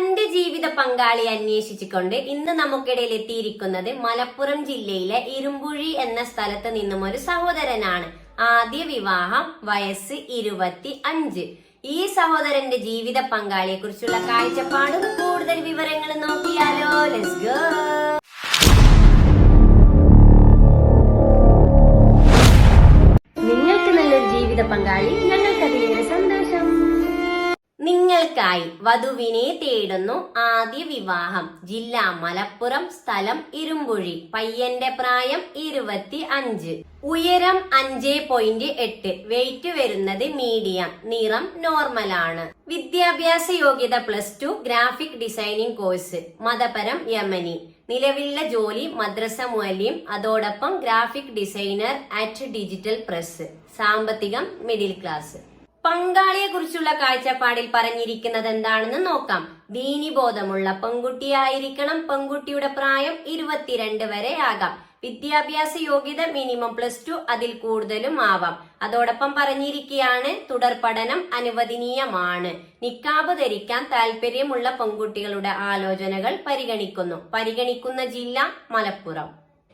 തന്റെ ജീവിത പങ്കാളി അന്വേഷിച്ചുകൊണ്ട് ഇന്ന് നമുക്കിടയിൽ എത്തിയിരിക്കുന്നത് മലപ്പുറം ജില്ലയിലെ ഇരുമ്പുഴി എന്ന സ്ഥലത്ത് നിന്നും ഒരു സഹോദരനാണ്. ആദ്യ വിവാഹം വയസ്സ് ഇരുപത്തി അഞ്ച്. ഈ സഹോദരന്റെ ജീവിത പങ്കാളിയെ കുറിച്ചുള്ള കാഴ്ചപ്പാടും കൂടുതൽ വിവരങ്ങൾ നോക്കിയാലോ. ലെറ്റ്സ് ഗോ നിങ്ങൾക്ക് നല്ലൊരു ജീവിത പങ്കാളി ഞങ്ങൾക്ക് അതിലേറെ സന്തോഷം നിങ്ങൾക്കായി വധുവിനെ തേടുന്നു ആദ്യ വിവാഹം. ജില്ല മലപ്പുറം സ്ഥലം ഇരുമ്പുഴി. പയ്യന്റെ പ്രായം ഇരുപത്തി അഞ്ച് ഉയരം അഞ്ച് പോയിന്റ് എട്ട്. വെയിറ്റ് വരുന്നത് മീഡിയം നിറം നോർമൽ ആണ്. വിദ്യാഭ്യാസ യോഗ്യത plus two graphic designing course മതപരം യമനി. നിലവിലുള്ള ജോലി മദ്രസ മുഅല്ലിം. അതോടൊപ്പം graphic designer at digital press സാമ്പത്തികം മിഡിൽ ക്ലാസ് പങ്കാളിയെ കുറിച്ചുള്ള കാഴ്ചപ്പാടിൽ പറഞ്ഞിരിക്കുന്നത് എന്താണെന്ന് നോക്കാം. ദീനിബോധമുള്ള പെൺകുട്ടിയായിരിക്കണം. പെൺകുട്ടിയുടെ പ്രായം ഇരുപത്തിരണ്ട് വരെ ആകാം. വിദ്യാഭ്യാസ യോഗ്യത മിനിമം പ്ലസ് ടു അതിൽ കൂടുതലും ആവാം. അതോടൊപ്പം പറഞ്ഞിരിക്കുകയാണ് തുടർ പഠനം അനുവദനീയമാണ്. നിക്കാബ് ധരിക്കാൻ താല്പര്യമുള്ള പെൺകുട്ടികളുടെ ആലോചനകൾ പരിഗണിക്കുന്നു. പരിഗണിക്കുന്ന ജില്ല മലപ്പുറം.